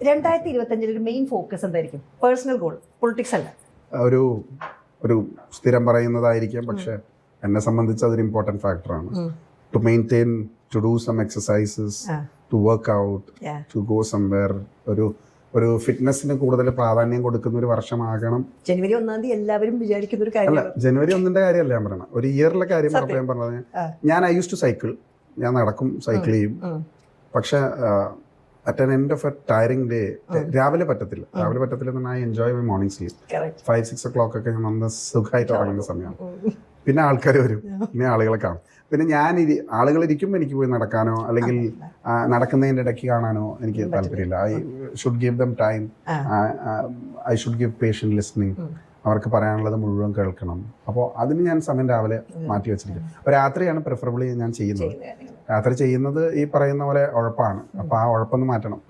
രണ്ടായിരത്തി ഇരുപത്തഞ്ചിൽ ഒരു മെയിൻ ഫോക്കസ് എന്തായിരിക്കും? പേഴ്സണൽ ഗോൾ പൊളിറ്റിക്സ് അല്ല. ഒരു ഒരു സ്ഥിരം പറയുന്നതായിരിക്കാം പക്ഷെ എന്നെ സംബന്ധിച്ച് അതൊരു ഇമ്പോർട്ടന്റ് ഫാക്ടറാണ്. To maintain to do some exercises to work out to go somewhere ഒരു ഒരു ഫിറ്റ്നസിന് കൂടുതൽ പ്രാധാന്യം കൊടുക്കുന്ന ഒരു വർഷമാകണം. ജനുവരി ഒന്നാം തീയതി എല്ലാവരും വിചാരിക്കുന്ന ഒരു അല്ല കാര്യമാണ്. ജനുവരി ഒന്നിന്റെ കാര്യമല്ല ഞാൻ പറയണം. ഒരു ഇയറിലെ കാര്യം. പറഞ്ഞപ്പോൾ ഞാൻ പറഞ്ഞത്. ഞാൻ ഐ യൂസ് ടു സൈക്കിൾ ഞാൻ നടക്കും സൈക്കിൾ ചെയ്യും. പക്ഷെ at an end of a tiring day രാവിലെ പറ്റത്തില്ല. രാവിലെ പറ്റത്തില്ല എന്ന് I enjoy my morning sleep Correct. Five six o'clock ഒക്കെ ഞാൻ വന്ന് സുഖമായിട്ട് ഉറങ്ങുന്ന സമയമാണ്. പിന്നെ ആൾക്കാർ വരും. പിന്നെ ആളുകളെ കാണും. പിന്നെ ഞാൻ ഇരി ആളുകൾ ഇരിക്കുമ്പോൾ എനിക്ക് പോയി നടക്കാനോ അല്ലെങ്കിൽ നടക്കുന്നതിന്റെ ഇടയ്ക്ക് കാണാനോ എനിക്ക് താല്പര്യമില്ല. I should give them time. I should give patient listening അവർക്ക് പറയാനുള്ളത് മുഴുവൻ കേൾക്കണം. അപ്പോൾ അതിന് ഞാൻ സമയം രാവിലെ മാറ്റി വെച്ചിരിക്കും. രാത്രിയാണ് പ്രിഫറബിളി ഞാൻ ചെയ്യുന്നത്. കാര്യങ്ങൾ. ചെയ്യുന്നത് ഈ പറയുന്ന പോലെ ഉഴപ്പാണ് അപ്പോൾ ആ ഉഴപ്പൊന്ന് മാറ്റണം